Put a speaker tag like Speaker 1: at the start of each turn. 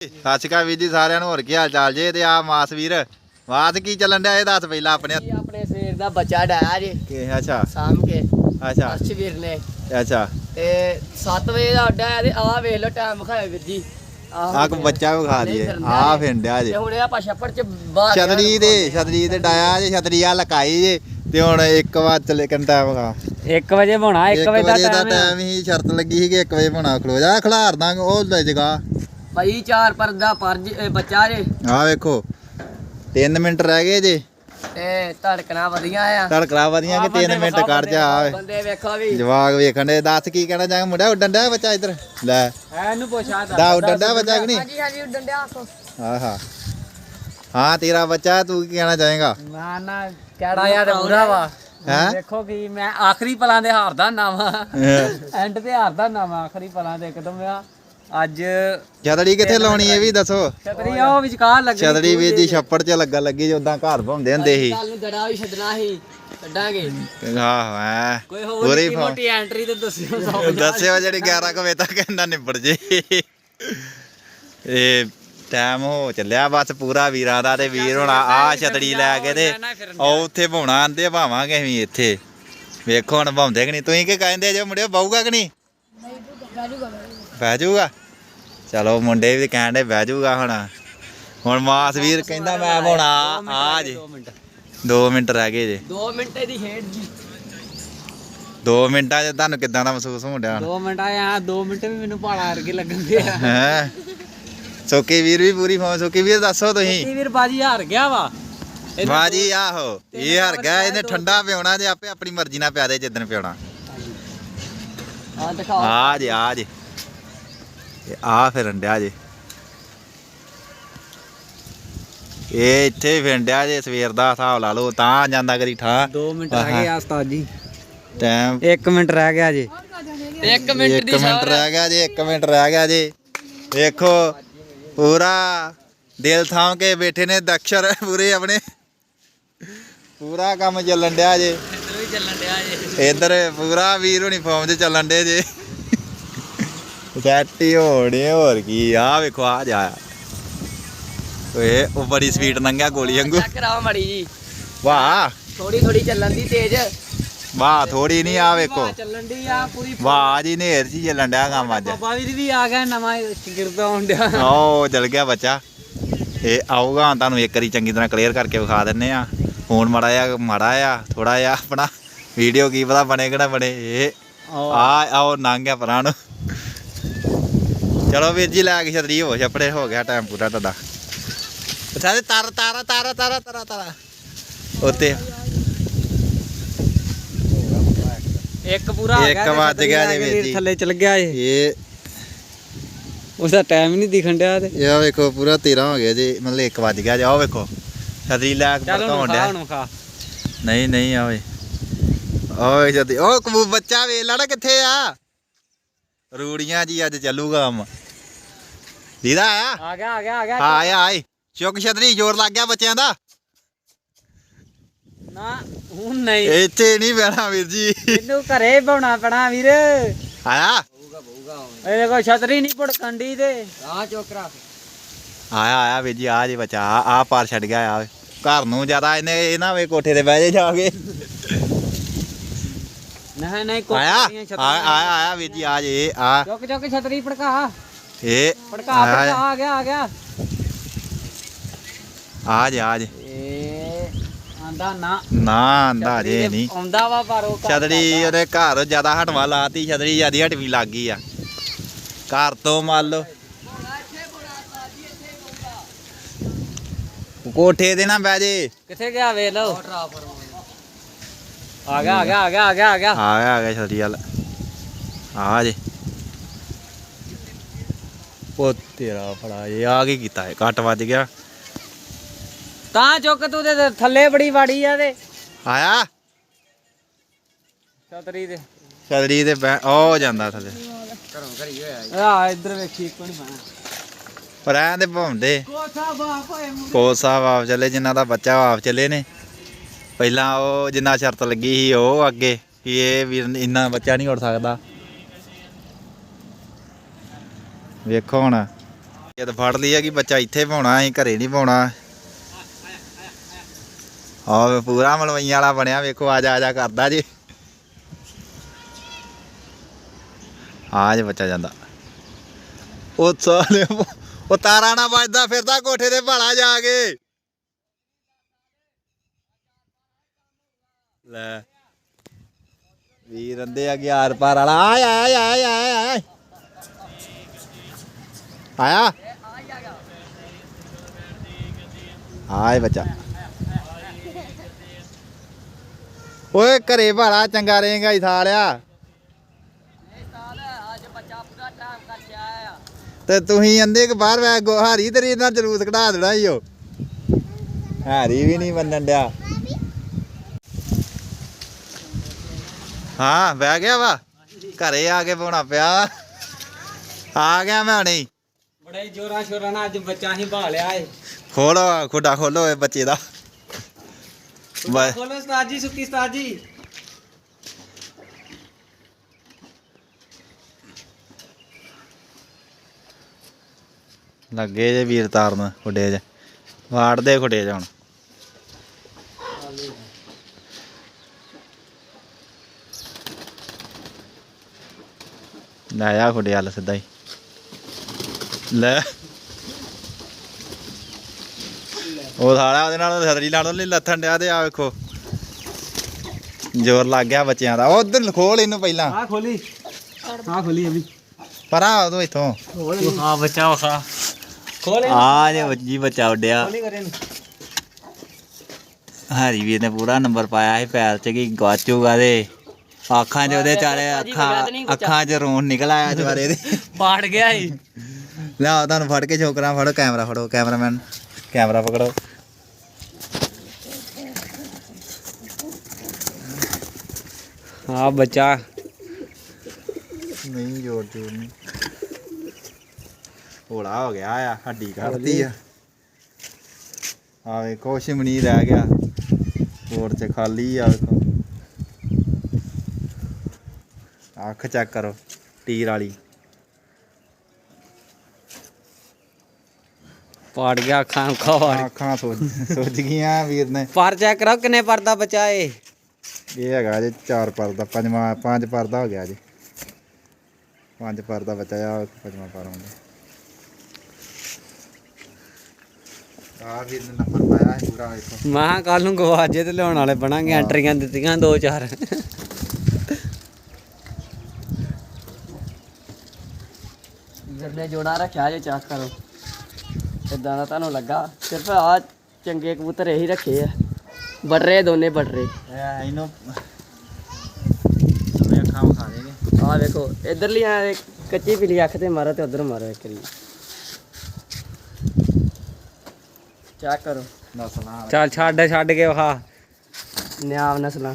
Speaker 1: ਸਤਿ ਸ਼੍ਰੀ ਅਕਾਲ ਵੀਰ ਜੀ ਸਾਰਿਆਂ ਨੂੰ ਹੋਰ ਕੀ ਹਾਲ ਚਾਲ ਜੇ? ਤੇ ਆ ਮਾਸ ਵੀਰ ਮਾਸ ਕੀ ਚੱਲਣ ਡਿਆ ਇਹ ਦੱਸ ਪਹਿਲਾਂ ਆਪਣੇ
Speaker 2: ਇਹ ਆਪਣੇ ਸਵੇਰ ਦਾ ਬੱਚਾ ਡਾਇਆ ਜੀ।
Speaker 1: ਕਿ ਅੱਛਾ।
Speaker 2: ਸਾਂਭ ਕੇ।
Speaker 1: ਅੱਛਾ।
Speaker 2: ਅਰਸ਼ਵੀਰ ਨੇ।
Speaker 1: ਅੱਛਾ।
Speaker 2: ਤੇ 7 ਵਜੇ ਦਾ ਅੱਡਾ ਹੈ ਤੇ ਆਹ ਵੇਖ ਲਓ ਟਾਈਮ ਵਿਖਾਇਓ ਵੀਰ ਜੀ। ਆਹ
Speaker 1: ਆ ਕੋ ਬੱਚਾ ਵਿਖਾ ਦਈਏ। ਆ। ਫਿੰਡਿਆ ਜੇ।
Speaker 2: ਤੇ ਹੁਣ ਇਹ ਆਪਾਂ ਛੱਪੜ ਚ ਬਾਹਰ
Speaker 1: ਛਤਰੀ ਦੇ ਛਤਰੀ ਤੇ ਡਾਇਆ ਜੇ ਛਤਰੀ ਆ ਲਕਾਈ ਜੇ। ਤੇ ਹੁਣ 1 ਵਜੇ ਚੱਲੇ ਕਿੰਨਾ ਟਾਈਮ ਹੈਗਾ
Speaker 3: 1 ਵਜੇ ਬਣਾ 1
Speaker 1: 1
Speaker 3: ਵਜੇ ਦਾ ਟਾਈਮ
Speaker 1: ਟਾਈਮ ਹੀ ਸ਼ਰਤ ਲੱਗੀ ਸੀ ਕਿ 1 ਵਜੇ ਬਣਾ ਖਲੋ ਜਾ ਖਲਾਰ ਦਾਂਗੇ ਉਹ ਲੈ ਜਗਾ।
Speaker 2: ਭਾਈ ਚਾਰ ਪਰ ਦਾ ਪਰ ਜੀ- ਇਹ ਬੱਚਾ ਜੇ।
Speaker 1: ਆ ਵੇਖੋ 3 ਮਿੰਟ ਰਹਿ ਗਏ ਜੇ।
Speaker 2: ਤੇ ਧੜਕਣਾ ਵਧੀਆ ਆ।
Speaker 1: ਧੜਕਲਾ ਵਧੀਆਂ ਕਿ 3 ਮਿੰਟ ਕੱਢ ਜਾ ਆਵੇ।
Speaker 2: ਬੰਦੇ ਵੇਖੋ ਵੀ।
Speaker 1: ਜਵਾਗ ਵੇਖਣ ਦੇ ਦੱਸ ਕੀ ਕਹਿਣਾ ਚਾਹਾਂ ਮੁੰਡਾ ਉੱਡਣ ਡਿਆ ਬੱਚਾ ਇੱਧਰ? ਲੈ।
Speaker 3: ਇਹਨੂੰ ਪੁੱਛਾ
Speaker 1: ਦਾ ਉੱਡਣ ਡਿਆ ਬੱਚਾ ਕਿ ਨਹੀਂ?
Speaker 2: ਹਾਂਜੀ ਹਾਂਜੀ ਡੰਡਿਆ ਆਖੋ
Speaker 1: ਆਹਾ ਹਾਂ। ਤੇਰਾ ਬੱਚਾ ਤੂੰ ਕੀ ਕਹਿਣਾ ਚਾਹੇਗਾ?
Speaker 3: ਨਾ ਨਾ ਕਿਹੜਾ ਯਾਰ ਬੁਰਾ ਵਾ।
Speaker 1: ਹੈਂ?
Speaker 3: ਦੇਖੋ ਕੀ ਮੈਂ ਆਖਰੀ ਪਲਾਂ ਦੇ ਹਾਰਦਾ ਨਾਵਾ। ਐਂਡ ਤੇ ਹਾਰਦਾ ਨਾਵਾ ਆਖਰੀ ਪਲਾਂ ਦੇ ਇੱਕਦਮ ਆ। ਅੱਜ
Speaker 1: ਛਤੜੀ ਕਿੱਥੇ ਲਾਉਣੀ ਇਹ ਵੀ ਦੱਸੋ?
Speaker 3: ਛਤਰੀ ਉਹ ਵਿਚਕਾਰ ਲੱਗੀ
Speaker 1: ਛਤੜੀ ਵੀ ਜੀ ਛੱਪੜ 'ਚ ਲੱਗਾ ਲੱਗੀ ਜੇ ਉਦਾਂ ਘਰ ਭਾਉਂਦੇ ਹੁੰਦੇ ਸੀ।
Speaker 2: ਕੱਲ ਨੂੰ ਦੜਾ ਵੀ ਛੱਡਣਾ ਸੀ ਕੱਢਾਂਗੇ
Speaker 1: ਆਹ ਹੈ
Speaker 3: ਕੋਈ ਹੋਰ
Speaker 1: ਪੂਰੀ
Speaker 3: ਨਿੱਕੀ
Speaker 1: ਫੌ-
Speaker 3: ਮੋਟੀ ਐਂਟਰੀ ਤੇ ਦੱਸਿਓ ਸੌ
Speaker 1: ਦੱਸਿਓ ਜਿਹੜੀ 11 ਕੁ ਵਜੇ ਤੱਕ ਕਹਿੰਦਾ ਨਿਬੜ ਜੇ। ਇਹ ਟਾਈਮ ਹੋ ਚੱਲਿਆ ਬਸ ਪੂਰਾ ਵੀਰਾਂ ਦਾ ਤੇ ਵੀਰ ਹੁਣ ਆ ਛਤੜੀ ਲੈ ਕੇ ਤੇ ਉਹ ਉੱਥੇ ਭਾਉਣਾ ਆਂਦੇ ਭਾਵਾਂਗੇ ਅਸੀਂ ਇੱਥੇ। ਵੇਖੋ ਹੁਣ ਭਾਉਂਦੇ ਕਿ ਨਹੀਂ। ਤੁਸੀਂ ਕੀ ਕਹਿੰਦੇ ਜੋ ਮੁੰਡਿਓ ਬਾਊਗਾ ਕਿ ਨਹੀਂ? ਬਹਿ ਜਾਊਗਾ? ਚਲੋ ਮੁੰਡੇ ਵੀ ਕਹਿਣ ਦੇ ਬਹਿ ਜਾਊਗਾ ਹੁਣ। ਹੁਣ ਮਾਸ ਵੀਰ ਕਹਿੰਦਾ ਮੈਂ ਹੁਣ ਆ ਆ ਜੇ। 2 ਮਿੰਟ। ਰਹਿ ਗਏ ਜੇ।
Speaker 2: 2 ਮਿੰਟ ਦੀ ਖੇਡ ਜੀ।
Speaker 1: 2 ਮਿੰਟਾਂ 'ਚ ਤੁਹਾਨੂੰ ਕਿੱਦਾਂ ਦਾ ਮਹਿਸੂਸ ਹੋਣ ਡਿਆ
Speaker 3: 2 ਮਿੰਟ ਆ 2 ਮਿੰਟ ਵੀ ਮੈਨੂੰ ਭਾਲਾ ਵਰਗੇ ਲੱਗਣਦੇ ਆ।
Speaker 1: ਹੈ? ਸੋਕੀ ਵੀਰ ਵੀ ਪੂਰੀ ਫੋਨ ਸੋਕੀ ਵੀਰ ਦੱਸੋ ਤੁਸੀਂ।
Speaker 3: ਕੀ ਵੀਰ ਬਾਜੀ ਹਾਰ ਗਿਆ ਵਾ।
Speaker 1: ਬਾਜੀ ਆਹੋ। ਇਹ ਹਰ ਗਿਆ ਇਹਨੇ ਠੰਡਾ ਪਿਉਣਾ ਜੇ ਆਪੇ ਆਪਣੀ ਮਰਜ਼ੀ ਨਾਲ ਪਿਆ ਦੇ ਜਿੱਦਣ ਪਿਉਣਾ।
Speaker 2: ਆ ਦਿਖਾਓ।
Speaker 1: ਆ ਜੇ ਆ ਜੇ। ਇਹ ਆ ਫਿਰਨ ਡਿਆ ਜੇ। ਇਹ ਇੱਥੇ ਫਿੰਡਿਆ ਜੇ ਸਵੇਰ ਦਾ ਹਿਸਾਬ ਲਾ ਲਓ ਤਾਂ ਜਾਂਦਾ ਕਰੀ ਠਾਂ
Speaker 3: 2 ਮਿੰਟ ਰਹਿ ਗਏ ਆ ਉਸਤਾਦ ਜੀ।
Speaker 1: ਟਾਈਮ
Speaker 3: 1 ਮਿੰਟ ਰਹਿ ਗਿਆ ਜੀ।
Speaker 2: 1 ਮਿੰਟ
Speaker 1: ਇੱਕ
Speaker 2: ਦੀ
Speaker 1: ਮਿੰਟ ਰਹਿ ਗਿਆ ਜੀ 1 ਮਿੰਟ ਰਹਿ ਗਿਆ ਜੀ। ਵੇਖੋ ਪੂਰਾ ਦਿਲ ਥਾਮ ਕੇ ਬੈਠੇ ਨੇ ਦਕਸ਼ਰ ਪੂਰੇ ਆਪਣੇ। ਪੂਰਾ ਕੰਮ ਚੱਲਣ ਡਿਆ ਜੇ।
Speaker 2: ਇੱਧਰ ਵੀ ਚੱਲਣ ਡਿਆ ਜੇ।
Speaker 1: ਇੱਧਰ ਪੂਰਾ ਵੀਰ ਹੋਣੀ ਫਾਰਮ 'ਚ ਚੱਲਣ ਡੇ ਜੇ। ਸੈਟੀ ਹੋਣੀ ਹੋਰ ਕੀ ਆ? ਵੇਖੋ ਆ ਜਾ। ਓਏ ਉਹ ਬੜੀ ਸਵੀਟ ਲੰਘਿਆ ਗੋਲੀ ਵਾਂਗੂ।
Speaker 2: ਚੈੱਕ ਕਰਾਓ ਮੜੀ ਜੀ।
Speaker 1: ਵਾਹ।
Speaker 2: ਥੋੜੀ ਥੋੜੀ ਚੱਲਣ ਦੀ ਤੇਜ਼।
Speaker 1: ਵਾਹ ਥੋੜੀ ਨਹੀਂ ਆ ਵੇਖੋ।
Speaker 3: ਚੱਲਣ ਦੀ ਆ ਪੂਰੀ।
Speaker 1: ਵਾਹ ਜੀ ਨੇਰ ਹੀ ਚੱਲਣ ਡਿਆ ਕੰਮ ਅੱਜ।
Speaker 3: ਬਾਬਾ ਵੀਰ ਵੀ ਆ ਗਿਆ ਨਵਾਂ ਸ਼ਗਿਰਦ ਆਉਣ ਡਿਆ।
Speaker 1: ਉਹ ਚਲ ਗਿਆ ਬੱਚਾ। ਇਹ ਆਊਗਾ ਤੁਹਾਨੂੰ ਇੱਕ ਵਾਰੀ ਚੰਗੀ ਤਰ੍ਹਾਂ ਕਲੀਅਰ ਕਰਕੇ ਵਿਖਾ ਦਿੰਨੇ ਆ। ਫੋਨ ਮਾੜਾ ਜਿਹਾ ਮਾੜਾ ਆ ਥੋੜਾ ਜਿਹਾ ਆਪਣਾ ਵੀਡੀਓ ਕੀ ਪਤਾ ਬਣੇ ਕਿਹੜਾ ਬਣੇ। ਇਹ ਆ ਆਓ ਲੰਘ ਗਿਆ ਪਰਾਂ ਨੂੰ। ਚਲੋ ਵੀਰ ਜੀ ਲੈ ਕੇ ਛਤਰੀ ਹੋ ਛਪੜੇ ਹੋ ਗਿਆ ਟਾਈਮ ਪੂਰਾ ਤੁਹਾਡਾ। ਸਾਰੇ ਤਾਰਾ ਤਾਰਾ ਤਾਰਾ ਤਾਰਾ ਤਾਰਾ ਤਾਰਾ। ਉੱਤੇ।
Speaker 3: ਇੱਕ ਪੂਰਾ ਆ
Speaker 1: ਇੱਕ
Speaker 3: ਗਿਆ ਤੇ
Speaker 1: ਵੱਜ ਗਿਆ ਜੀ ਵੀਰ ਜੀ।
Speaker 3: ਥੱਲੇ ਚਲ ਗਿਆ ਇਹ
Speaker 1: ਇਹ
Speaker 3: ਟਾਈਮ ਨਹੀਂ ਦਿਖਣ ਡਿਆ ਤੇ।
Speaker 1: ਇਹ ਵੇਖੋ ਪੂਰਾ 13 ਹੋ ਗਿਆ ਜੀ ਮਤਲਬ 1 ਵੱਜ ਗਿਆ ਜੀ ਆਓ ਵੇਖੋ। ਛਤਰੀ ਲੈ ਕੇ ਭੜਕਾਉਣ ਡਿਆ। ਨਹੀਂ ਨਹੀਂ ਆਵੇ ਓਏ ਜਦੀ ਕਬੂ ਬੱਚਾ ਵੇਖ ਲੈਣਾ ਕਿੱਥੇ ਆ? ਰੂੜੀਆਂ ਜੀ ਅੱਜ ਚੱਲੂਗਾ ਕੰਮ। ਦੀਦਾ ਆਇਆ
Speaker 3: ਆ ਗਿਆ ਆ ਗਿਆ ਆ ਗਿਆ।
Speaker 1: ਆ ਆਇਆ ਆਏ ਚੁੱਕ ਛਤਰੀ ਜ਼ੋਰ ਲੱਗ ਗਿਆ ਬੱਚਿਆਂ ਦਾ।
Speaker 3: ਨਾ ਹੁਣ ਨਹੀਂ।
Speaker 1: ਇੱਥੇ ਨਹੀਂ ਬਹਿਣਾ ਵੀਰ ਜੀ।
Speaker 3: ਇਹਨੂੰ ਘਰੇ ਬਾਉਣਾ ਪੈਣਾ ਵੀਰ। ਇਹ
Speaker 1: ਆਇਆ
Speaker 3: ਦੇਖੋ ਛਤਰੀ ਨਹੀਂ ਭੜਕਣ ਦੀ ਤੇ।
Speaker 2: ਆ ਚੋਕਰਾ
Speaker 1: ਆਇਆ ਆਇਆ ਵੀਰ ਜੀ ਆ ਜੀ ਬੱਚਾ ਆ ਆ ਪਾਰ ਛੱਡ ਗਿਆ ਆ ਘਰ ਨੂੰ ਜ਼ਿਆਦਾ ਇਹਨੇ ਇਹ ਨਾ ਵੇ ਕੋਠੇ ਤੇ ਬਹਿ ਜੇ ਜਾ ਕੇ।
Speaker 3: ਨਹੀਂ ਨਹੀਂ
Speaker 1: ਆਇਆ?
Speaker 3: ਕੋਠੀਆਂ
Speaker 1: ਆ- ਆਇਆ ਆਇਆ ਵੀਰ ਜੀ ਆ ਜੇ ਆ।
Speaker 3: ਚੁੱਕ ਚੁੱਕ ਛਤਰੀ ਭੜਕਾ।
Speaker 1: ਆਇਆ,
Speaker 3: ਭੜਕਾ ਆ ਗਿਆ ਆ ਗਿਆ।
Speaker 1: ਆ ਜੇ ਆ ਜੇ।
Speaker 3: ਆਂਦਾ ਨਾ।
Speaker 1: ਨਾ ਆਂਦਾ ਜੇ ਨਹੀਂ।
Speaker 3: ਆਉਂਦਾ ਵਾ ਪਰ ਉਹ
Speaker 1: ਛਤਰੀ। ਉਹਦੇ ਘਰ ਜ਼ਿਆਦਾ ਹਟਵਾ ਲਾਤੀ ਛਤਰੀ ਜਿਆਦੀ ਹਟਵੀ ਲੱਗ ਗਈ ਆ। ਘਰ ਤੋਂ ਮੰਨ ਲਓ ਕੋਠੇ ਦੇ ਨਾ ਬਹਿ ਜੇ।
Speaker 3: ਕਿੱਥੇ ਗਿਆ ਵੇਖ ਲਓ। ਆ ਗਿਆ ਆ ਗਿਆ ਆ ਗਿਆ ਆ ਗਿਆ ਆ ਗਿਆ।
Speaker 1: ਆ ਗਿਆ ਆ ਗਿਆ ਛਤਰੀ ਵਾਲ ਆ ਜੇ। ਉਹ ਤੇਰਾ ਫੜਾ ਇਹ ਆ ਕੀ ਕੀਤਾ ਇਹ? ਕੱਟ ਵੱਜ ਗਿਆ।
Speaker 3: ਤਾਂ ਚੁੱਕ ਤੂੰ ਤੇ ਥੱਲੇ ਬੜੀ ਵਾੜੀ ਆ ਤੇ।
Speaker 1: ਆਇਆ?
Speaker 3: ਛਤਰੀ ਦੇ
Speaker 1: ਛਤਰੀ ਬਹਿ ਉਹ ਜਾਂਦਾ ਥੱਲੇ।
Speaker 3: ਆ ਇੱਧਰ ਵੇਖੀ ਇੱਕ ਨਹੀਂ ਪਾਣਾ
Speaker 1: ਪਰ ਐਂ ਤੇ ਭਾਉਂਦੇ।
Speaker 3: ਕੋਸਾ ਬਾਪ ਹੋਏ
Speaker 1: ਕੋਚ ਸਾਹਿਬ ਆਪ ਚੱਲੇ ਜਿਨ੍ਹਾਂ ਦਾ ਬੱਚਾ ਆਪ ਚੱਲੇ ਨੇ। ਪਹਿਲਾਂ ਉਹ ਜਿੰਨਾ ਸ਼ਰਤ ਲੱਗੀ ਸੀ, ਉਹ ਅੱਗੇ ਕਿ ਇਹ ਵੀਰ ਇੰਨਾ ਬੱਚਾ ਨਹੀਂ ਉੱਠ ਸਕਦਾ। ਵੇਖੋ ਹੁਣ। ਜਦ ਫੜ ਲਈ ਆ ਕਿ ਬੱਚਾ ਇੱਥੇ ਪਾਉਣਾ, ਅਸੀਂ ਘਰੇ ਨਹੀਂ ਪਾਉਣਾ। ਆਹ ਪੂਰਾ ਮਲਵਈਆਂ ਵਾਲਾ ਬਣਿਆ, ਵੇਖੋ ਆ ਜਾ ਆ ਜਾ ਕਰਦਾ ਜੀ। ਆ ਜੇ ਬੱਚਾ ਜਾਂਦਾ। ਉਹ ਸਾਲੇ ਉਹ ਤਾਰਾ ਨਾ ਵੱਜਦਾ ਫਿਰਦਾ, ਕੋਠੇ ਤੇ ਭਾਲਾ ਜਾ ਕੇ। ਲੈ। ਵੀਰ ਅੰਦੇ ਆ ਗਿਆਰ ਪਾਰ ਵਾਲਾ। ਆਏ ਆਏ ਆਏ ਆਏ ਆਏ। ਆਇਆ? ਆਏ ਬੱਚਾ। ਓਏ ਘਰੇ ਭਾਲਾ ਚੰਗਾ ਰਹੇਗਾ ਹੀ ਸਾਲਿਆ।
Speaker 2: ਅੱਜ
Speaker 1: ਤੇ ਤੁਸੀਂ ਅੰਦੇ ਕਿ ਬਾਹਰ ਵੈ ਹਾਰੀ ਤੇਰੀ ਨਾਲ ਜਲੂਸ ਕਢਾ ਦੇਣਾ ਈ ਓ। ਹਾਰੀ ਵੀ ਨਹੀਂ ਮੰਨਣ ਡਿਆ। ਹਾਂ ਬਹਿ ਗਿਆ ਵਾ। ਘਰੇ ਆ ਕੇ ਪਾਉਣਾ ਪਿਆ। ਆ ਗਿਆ ਮੈਂ ਹੁਣੇ।
Speaker 3: ਬੜੇ ਜੋਰਾਂ ਸ਼ੋਰਾਂ ਨਾਲ ਅੱਜ ਬੱਚਾ ਹੀ ਭਾਲਿਆ ਏ।
Speaker 1: ਖੋਲੋ ਖੁੱਡਾ ਖੋਲੋ ਇਹ ਬੱਚੇ ਦਾ। ਬਸ
Speaker 3: ਖੋਲੋ ਉਸਤਾਦ ਜੀ ਸੁੱਕੀ ਉਸਤਾਦ ਜੀ।
Speaker 1: ਲੱਗੇ ਜੇ ਵੀਰ ਤਾਰਨ ਖੁੱਡੇ 'ਚ। ਵਾੜਦੇ ਖੁੱਡੇ 'ਚ ਹੁਣ। ਲੈ ਆ ਖੁੱਡੇ ਵੱਲ ਸਿੱਧਾ ਹੀ। ਲੈ। ਉਹ ਸਾਲਾ ਉਹਦੇ ਨਾਲ ਸਦਰੀ ਨਾਲੋਂ ਨਹੀਂ ਲੱਥਣ ਡਿਆ ਤੇ ਆ ਵੇਖੋ। ਜ਼ੋਰ ਲੱਗ ਗਿਆ ਬੱਚਿਆਂ ਦਾ। ਉਧਰ ਖੋਲ ਇਹਨੂੰ ਪਹਿਲਾਂ।
Speaker 3: ਆ ਖੋਲੀ। ਆ ਖੋਲੀ ਅਭੀ
Speaker 1: ਪਰਾਂ ਉਦੋਂ ਇੱਥੋਂ।
Speaker 3: ਹਾਂ ਬੱਚਾ ਵਖਾ ਖੋਲੇ
Speaker 1: ਆ ਜੇ ਵੱਜੀ ਬੱਚਾ ਉੱਡਿਆ।
Speaker 3: ਖੋਲੀ ਕਰੇ ਨੂੰ
Speaker 1: ਹਰੀ ਵੀਰ ਨੇ ਪੂਰਾ ਨੰਬਰ ਪਾਇਆ ਸੀ ਪੈਰ 'ਚ ਕਿ ਗਵਾਚੂਗਾ ਦੇ ਅੱਖਾਂ 'ਚ ਉਹਦੇ ਚਾਰੇ ਅੱਖਾਂ ਅੱਖਾਂ 'ਚ ਰੋਣ ਨਿਕਲ ਆਇਆ ਜਵਾਰੇ ਦੇ।
Speaker 3: ਪਾੜ ਗਿਆ ਈ
Speaker 1: ਲਿਆਓ ਤੁਹਾਨੂੰ ਫੜ ਕੇ ਛੋਕਰਾਂ ਫੜੋ ਕੈਮਰਾ ਫੜੋ ਕੈਮਰਾਮੈਨ ਕੈਮਰਾ ਪਕੜੋ।
Speaker 3: ਆ ਬੱਚਾ।
Speaker 1: ਨਹੀਂ ਜੋਰ ਜੋਰ ਨਹੀਂ। ਹੋਲਾ ਹੋ ਗਿਆ ਆ ਹੱਡੀ ਕੱਢਤੀ ਆ। ਆ ਵੇਖੋ ਨਹੀਂ ਰਹਿ ਗਿਆ। ਹੋਰ ਚ ਖਾਲੀ ਆ ਵੇਖੋ। ਅੱਖ ਚੈੱਕ ਕਰੋ ਟੀਰ ਵਾਲੀ।
Speaker 3: ਪਾੜ ਗਿਆ ਅੱਖਾਂ ਖੋੜ।
Speaker 1: ਅੱਖਾਂ ਸੁੱਜ ਸੁੱਜ ਗਈਆਂ ਵੀਰ ਨੇ।
Speaker 3: ਪਰ ਚੈੱਕ ਕਰੋ ਕਿੰਨੇ ਪਰਦਾ ਬੱਚਾ ਏ।
Speaker 1: ਇਹ ਹੈਗਾ ਜੇ ਚਾਰ ਪਰ ਦਾ ਪੰਜਵਾਂ ਪੰਜ ਪਰ ਦਾ ਹੋ ਗਿਆ ਜੀ ਪੰਜ ਪਰ ਦਾ ਬੱਚਾ ਆ ਪੰਜਵਾਂ ਪਰ ਹੁੰਦਾ ਆ ਵੀਰ ਨੇ ਨੰਬਰ ਪਾਇਆ ਹੈ ਪੂਰਾ ਵੇਖੋ
Speaker 3: ਮਾਂ ਕੱਲ ਨੂੰ ਗਵਾਜੇ ਤੇ ਲਿਆਉਣ ਵਾਲੇ ਬਣਾਂਗੇ ਐਂਟਰੀਆਂ ਦਿੱਤੀਆਂ ਦੋ ਚਾਰ।
Speaker 2: ਜਿੰਨੇ ਜੋੜਾ ਰੱਖਿਆ ਜੇ ਚੈੱਕ ਕਰੋ। ਇਦਾਂ ਦਾ ਤੁਹਾਨੂੰ ਲੱਗਾ। ਸਿਰਫ ਆ ਚੰਗੇ ਕਬੂਤਰ ਇਹੀ ਰੱਖੇ ਆ। ਬਟਰੇ ਦੋਨੇ ਬਟਰੇ
Speaker 1: ਇਹ ਇਹਨੂੰ ਮੈਂ ਅੱਖਾਂ ਵਿਖਾ ਦੇਗੇ।
Speaker 2: ਆ ਵੇਖੋ ਇਧਰਲੀ ਆ ਕੱਚੀ ਪੀਲੀ ਅੱਖ ਤੇ ਮਾਰੋ ਤੇ ਉਧਰ ਮਾਰੋ ਇੱਕ ਵਾਰੀ। ਚੈੱਕ ਕਰੋ।
Speaker 1: ਨਸਲਾਂ।
Speaker 3: ਚੱਲ ਛੱਡ ਛੱਡ ਕੇ ਵਖਾ।
Speaker 2: ਨਿਆਮ ਨਸਲਾਂ।